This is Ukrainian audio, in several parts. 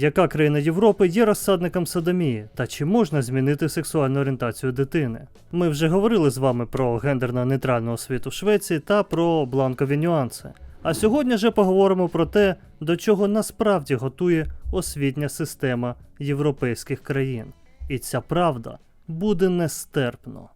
Яка країна Європи є розсадником садомії? Та чи можна змінити сексуальну орієнтацію дитини? Ми вже говорили з вами про гендерно-нейтральну освіту в Швеції та про бланкові нюанси. А сьогодні же поговоримо про те, до чого насправді готує освітня система європейських країн. І ця правда буде нестерпно.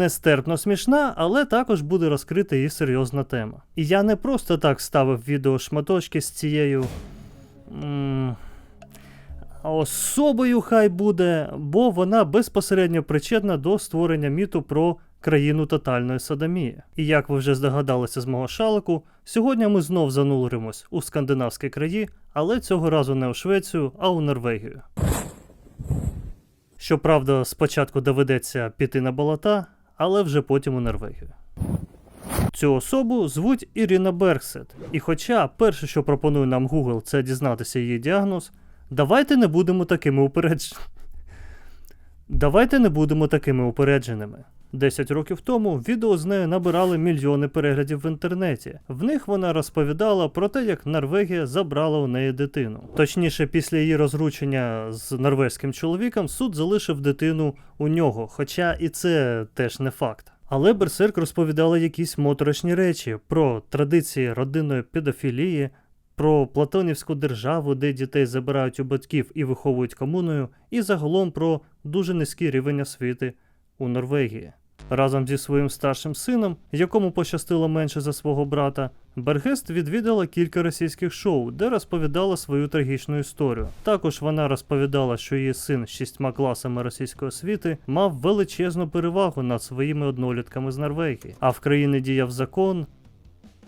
Нестерпно смішна, але також буде розкрита і серйозна тема. І я не просто так ставив відео шматочки з цією. особою хай буде, бо вона безпосередньо причетна до створення міту про країну тотальної садомії. І як ви вже здогадалися з мого шалику, сьогодні ми знов зануримось у скандинавські краї, але цього разу не у Швецію, а у Норвегію. Щоправда, спочатку доведеться піти на болота, але вже потім у Норвегію. Цю особу звуть Ірина Бергсет. І хоча перше, що пропонує нам Google, це дізнатися її діагноз, давайте не будемо такими упередженими. Давайте не будемо такими упередженими. 10 років тому відео з нею набирали мільйони переглядів в інтернеті. В них вона розповідала про те, як Норвегія забрала у неї дитину. Точніше, після її розручення з норвезьким чоловіком суд залишив дитину у нього, хоча і це теж не факт. Але Берсерк розповідала якісь моторошні речі про традиції родинної педофілії, про платонівську державу, де дітей забирають у батьків і виховують комуною, і загалом про дуже низький рівень освіти у Норвегії. Разом зі своїм старшим сином, якому пощастило менше за свого брата, Бергест відвідала кілька російських шоу, де розповідала свою трагічну історію. Також вона розповідала, що її син з шістьма класами російської освіти мав величезну перевагу над своїми однолітками з Норвегії. А в країні діяв закон,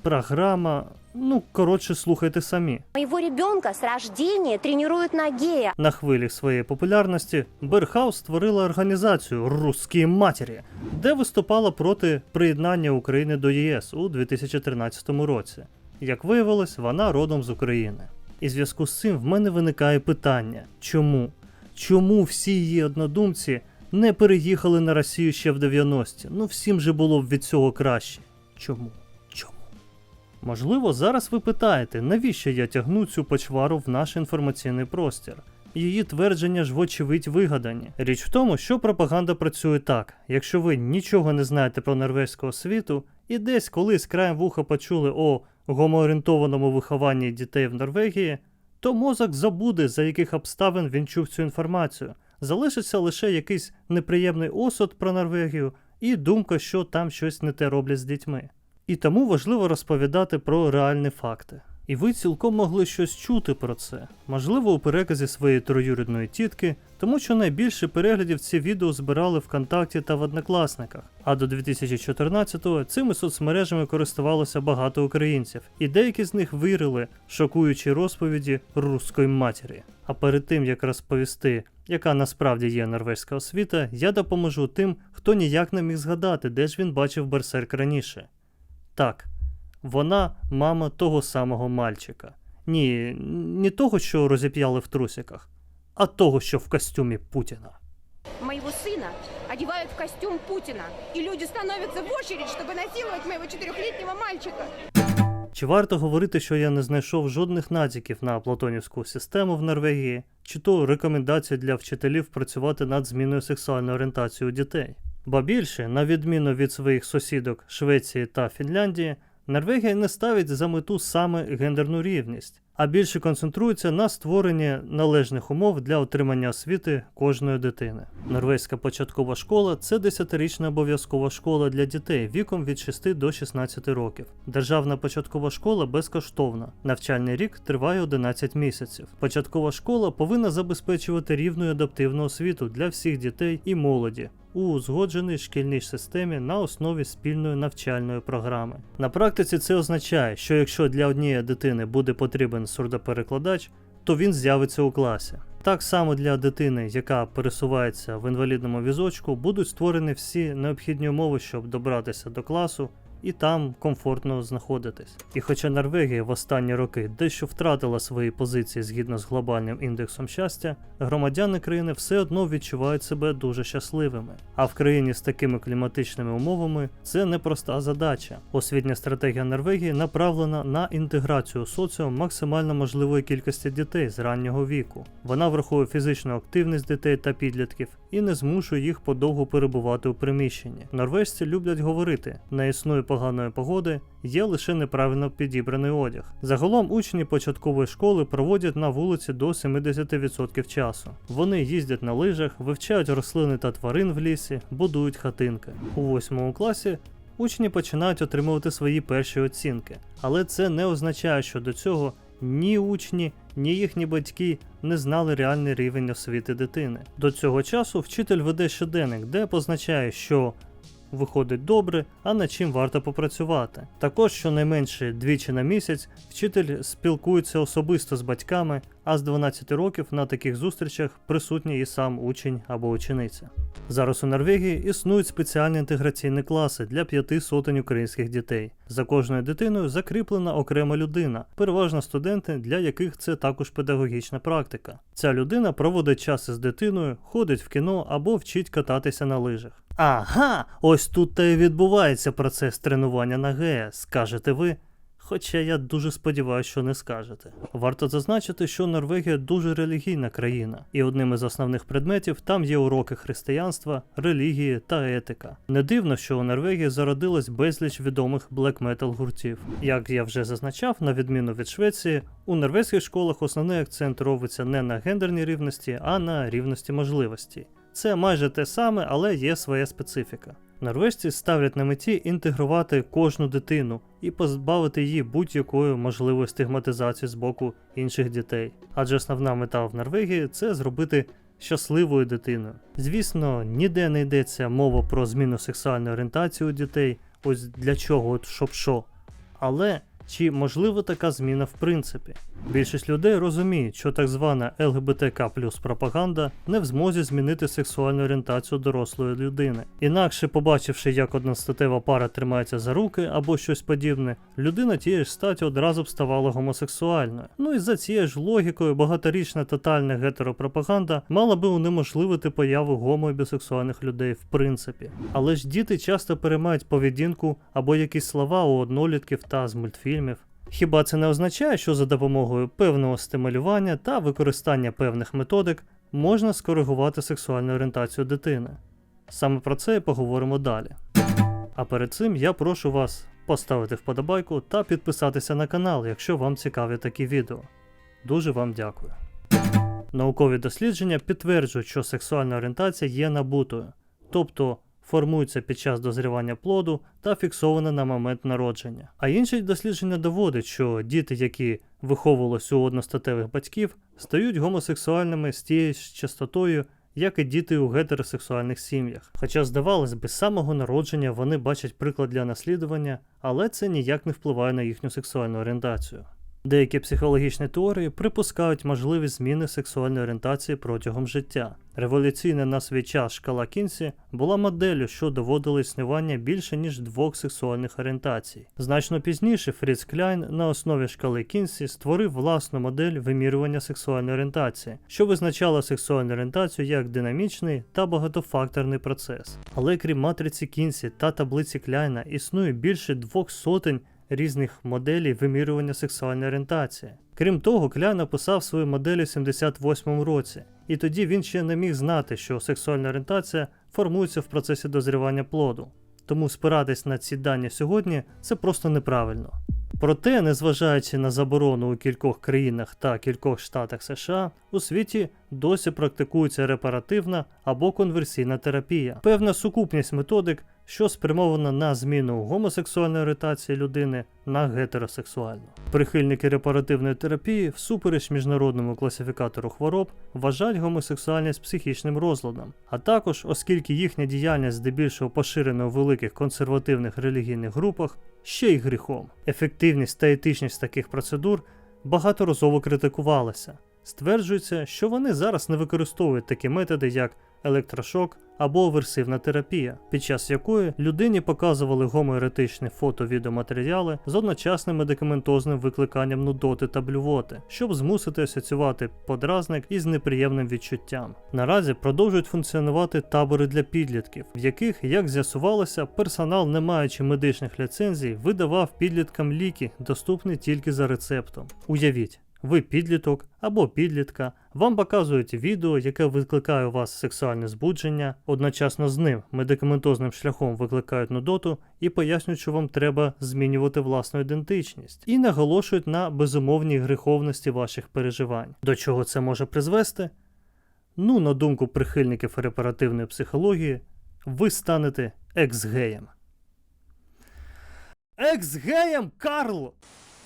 програма. Ну, коротше, слухайте самі. Моего ребенка с рождения тренируют на гея. На хвилі своєї популярності Бергхаус створила організацію Русські матері, де виступала проти приєднання України до ЄС у 2013 році. Як виявилось, вона родом з України. І в зв'язку з цим в мене виникає питання: чому? Чому всі її однодумці не переїхали на Росію ще в 90-ті? Ну всім же було б від цього краще. Чому? Можливо, зараз ви питаєте, навіщо я тягну цю почвару в наш інформаційний простір? Її твердження ж вочевидь вигадані. Річ в тому, що пропаганда працює так: якщо ви нічого не знаєте про норвезьку освіту, і десь колись краєм вуха почули о гомоорієнтованому вихованні дітей в Норвегії, то мозок забуде, за яких обставин він чув цю інформацію. Залишиться лише якийсь неприємний осуд про Норвегію і думка, що там щось не те роблять з дітьми. І тому важливо розповідати про реальні факти. І ви цілком могли щось чути про це, можливо, у переказі своєї троюрідної тітки, тому що найбільше переглядів ці відео збирали ВКонтакті та в Однокласниках. А до 2014-го цими соцмережами користувалося багато українців, і деякі з них вірили шокуючі розповіді руської матері. А перед тим як розповісти, яка насправді є норвезька освіта, я допоможу тим, хто ніяк не міг згадати, де ж він бачив берсерк раніше. Так, вона мама того самого мальчика. Ні, не того, що розіп'яли в трусиках, а того, що в костюмі Путіна. Моего сына одевают в костюм Путина, и люди становятся в очередь, чтобы насиловать моего четырехлетнего мальчика. Чи варто говорити, що я не знайшов жодних натяків на платонівську систему в Норвегії, чи то рекомендацій для вчителів працювати над зміною сексуальної орієнтації у дітей? Ба більше, на відміну від своїх сусідок Швеції та Фінляндії, Норвегія не ставить за мету саме гендерну рівність, а більше концентрується на створенні належних умов для отримання освіти кожної дитини. Норвезька початкова школа це 10-річна обов'язкова школа для дітей віком від 6 до 16 років. Державна початкова школа безкоштовна. Навчальний рік триває 11 місяців. Початкова школа повинна забезпечувати рівну і адаптивну освіту для всіх дітей і молоді. У узгодженій шкільній системі на основі спільної навчальної програми. На практиці це означає, що якщо для однієї дитини буде потрібен сурдоперекладач, то він з'явиться у класі. Так само для дитини, яка пересувається в інвалідному візочку, будуть створені всі необхідні умови, щоб добратися до класу і там комфортно знаходитись. І хоча Норвегія в останні роки дещо втратила свої позиції згідно з глобальним індексом щастя, громадяни країни все одно відчувають себе дуже щасливими. А в країні з такими кліматичними умовами це непроста задача. Освітня стратегія Норвегії направлена на інтеграцію соціум максимально можливої кількості дітей з раннього віку. Вона враховує фізичну активність дітей та підлітків і не змушує їх подовго перебувати у приміщенні. Норвежці люблять говорити: не існує поганої погоди, є лише неправильно підібраний одяг. Загалом учні початкової школи проводять на вулиці до 70% часу. Вони їздять на лижах, вивчають рослини та тварин в лісі, будують хатинки. У восьмому класі учні починають отримувати свої перші оцінки, але це не означає, що до цього ні учні, ні їхні батьки не знали реальний рівень освіти дитини. До цього часу вчитель веде щоденник, де позначає, що виходить добре, а над чим варто попрацювати. Також щонайменше двічі на місяць вчитель спілкується особисто з батьками, а з 12 років на таких зустрічах присутній і сам учень або учениця. Зараз у Норвегії існують спеціальні інтеграційні класи для п'яти сотень українських дітей. За кожною дитиною закріплена окрема людина, переважно студенти, для яких це також педагогічна практика. Ця людина проводить час із дитиною, ходить в кіно або вчить кататися на лижах. Ага, ось тут та й відбувається процес тренування на ГЕС, скажете ви. Хоча я дуже сподіваюся, що не скажете. Варто зазначити, що Норвегія дуже релігійна країна, і одним із основних предметів там є уроки християнства, релігії та етика. Не дивно, що у Норвегії зародилось безліч відомих блек-метал гуртів. Як я вже зазначав, на відміну від Швеції, у норвезьких школах основний акцент робиться не на гендерній рівності, а на рівності можливостей. Це майже те саме, але є своя специфіка. Норвежці ставлять на меті інтегрувати кожну дитину і позбавити її будь-якої можливої стигматизації з боку інших дітей. Адже основна мета в Норвегії це зробити щасливою дитиною. Звісно, ніде не йдеться мова про зміну сексуальної орієнтації у дітей, ось для чого, от щоб що. Але чи можлива така зміна в принципі? Більшість людей розуміють, що так звана ЛГБТК плюс пропаганда не в змозі змінити сексуальну орієнтацію дорослої людини. Інакше, побачивши, як одностатева пара тримається за руки або щось подібне, людина тієї ж статі одразу б ставала гомосексуальною. Ну і за цією ж логікою, багаторічна тотальна гетеропропаганда мала би унеможливити появу гомо і бісексуальних людей в принципі. Але ж діти часто переймають поведінку або якісь слова у однолітків та з мультфільмів. Хіба це не означає, що за допомогою певного стимулювання та використання певних методик можна скоригувати сексуальну орієнтацію дитини? Саме про це і поговоримо далі. А перед цим я прошу вас поставити вподобайку та підписатися на канал, якщо вам цікаві такі відео. Дуже вам дякую. Наукові дослідження підтверджують, що сексуальна орієнтація є набутою, тобто формується під час дозрівання плоду та фіксована на момент народження. А інші дослідження доводять, що діти, які виховувалися у одностатевих батьків, стають гомосексуальними з тією ж частотою, як і діти у гетеросексуальних сім'ях. Хоча, здавалось би, з самого народження вони бачать приклад для наслідування, але це ніяк не впливає на їхню сексуальну орієнтацію. Деякі психологічні теорії припускають можливість зміни сексуальної орієнтації протягом життя. Революційна на свій час шкала Кінсі була моделлю, що доводила існування більше ніж двох сексуальних орієнтацій. Значно пізніше Фріц Кляйн на основі шкали Кінсі створив власну модель вимірювання сексуальної орієнтації, що визначала сексуальну орієнтацію як динамічний та багатофакторний процес. Але крім матриці Кінсі та таблиці Кляйна існує більше двох сотень різних моделей вимірювання сексуальної орієнтації. Крім того, Кляйн написав свою модель у 78 році, і тоді він ще не міг знати, що сексуальна орієнтація формується в процесі дозрівання плоду. Тому спиратись на ці дані сьогодні це просто неправильно. Проте, незважаючи на заборону у кількох країнах та кількох штатах США, у світі досі практикується репаративна або конверсійна терапія, певна сукупність методик, що спрямована на зміну гомосексуальної орієнтації людини на гетеросексуальну. Прихильники репаративної терапії, всупереч міжнародному класифікатору хвороб, вважають гомосексуальність психічним розладом, а також, оскільки їхня діяльність здебільшого поширена у великих консервативних релігійних групах, ще й гріхом. Ефективність та етичність таких процедур багаторазово критикувалася. Стверджується, що вони зараз не використовують такі методи, як електрошок або аверсивна терапія, під час якої людині показували гомоеретичні фото-відеоматеріали з одночасним медикаментозним викликанням нудоти та блювоти, щоб змусити асоціювати подразник із неприємним відчуттям. Наразі продовжують функціонувати табори для підлітків, в яких, як з'ясувалося, персонал, не маючи медичних ліцензій, видавав підліткам ліки, доступні тільки за рецептом. Уявіть. Ви підліток або підлітка, вам показують відео, яке викликає у вас сексуальне збудження, одночасно з ним медикаментозним шляхом викликають нудоту і пояснюють, що вам треба змінювати власну ідентичність, і наголошують на безумовній гріховності ваших переживань. До чого це може призвести? Ну, на думку прихильників репаративної психології, ви станете екс-геєм. Екс-геєм, Карло!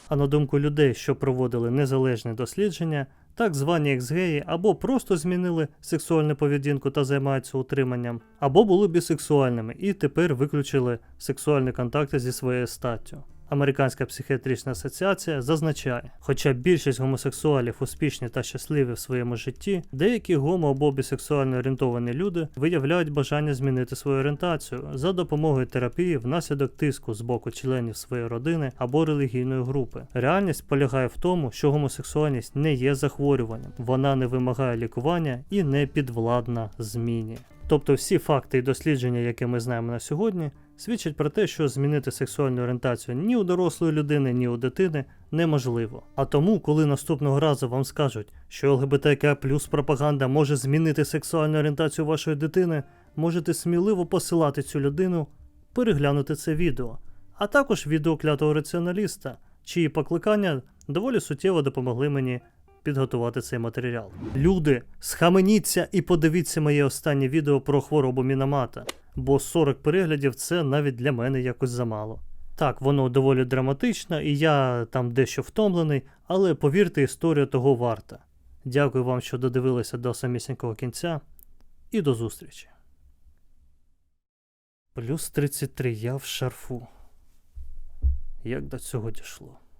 А на думку людей, що проводили незалежне дослідження, так звані екс-геї або просто змінили сексуальну поведінку та займаються утриманням, або були бісексуальними і тепер виключили сексуальні контакти зі своєю статтю. Американська психіатрична асоціація зазначає, хоча більшість гомосексуалів успішні та щасливі в своєму житті, деякі гомо або бісексуально орієнтовані люди виявляють бажання змінити свою орієнтацію за допомогою терапії внаслідок тиску з боку членів своєї родини або релігійної групи. Реальність полягає в тому, що гомосексуальність не є захворюванням, вона не вимагає лікування і не підвладна зміні. Тобто всі факти і дослідження, які ми знаємо на сьогодні, свідчать про те, що змінити сексуальну орієнтацію ні у дорослої людини, ні у дитини неможливо. А тому, коли наступного разу вам скажуть, що ЛГБТК плюс пропаганда може змінити сексуальну орієнтацію вашої дитини, можете сміливо посилати цю людину переглянути це відео, а також відео клятого раціоналіста, чиї покликання доволі суттєво допомогли мені підготувати цей матеріал. Люди, схаменіться і подивіться моє останнє відео про хворобу Мінамата, бо 40 переглядів це навіть для мене якось замало. Так, воно доволі драматично, і я там дещо втомлений, але повірте, історія того варта. Дякую вам, що додивилися до самісінького кінця, і до зустрічі. Плюс 33 я в шарфу. Як до цього дійшло?